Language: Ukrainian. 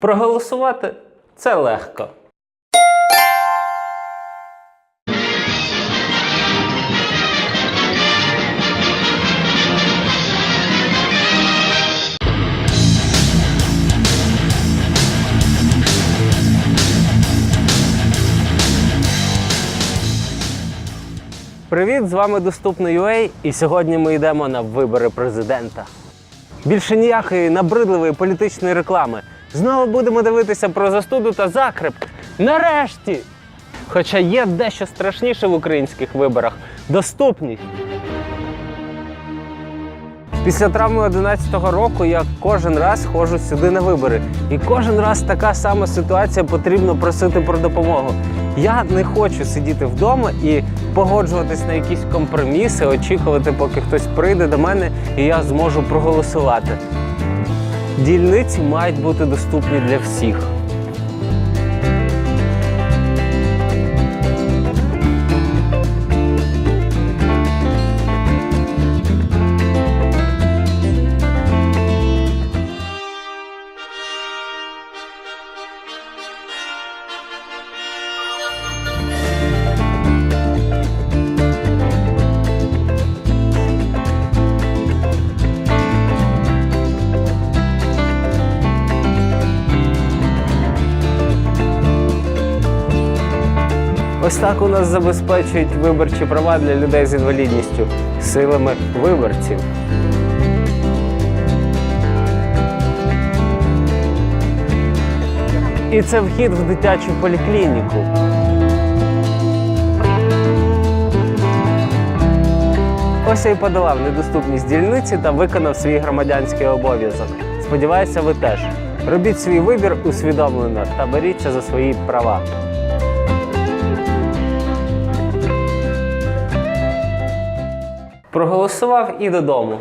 Проголосувати це легко. Привіт, з вами Доступно.ua і сьогодні ми йдемо на вибори президента. Більше ніякої набридливої політичної реклами. Знову будемо дивитися про застуду та закреп. Нарешті! Хоча є дещо страшніше в українських виборах доступність. Після травми 11-го року я кожен раз ходжу сюди на вибори. І кожен раз така сама ситуація потрібно просити про допомогу. Я не хочу сидіти вдома і погоджуватись на якісь компроміси, очікувати, поки хтось прийде до мене і я зможу проголосувати. Дільниці мають бути доступні для всіх. Ось так у нас забезпечують виборчі права для людей з інвалідністю силами виборців. І це вхід в дитячу поліклініку. Ось я й подолав недоступність дільниці та виконав свій громадянський обов'язок. Сподіваюся, ви теж. Робіть свій вибір усвідомлено та боріться за свої права. Проголосував і додому.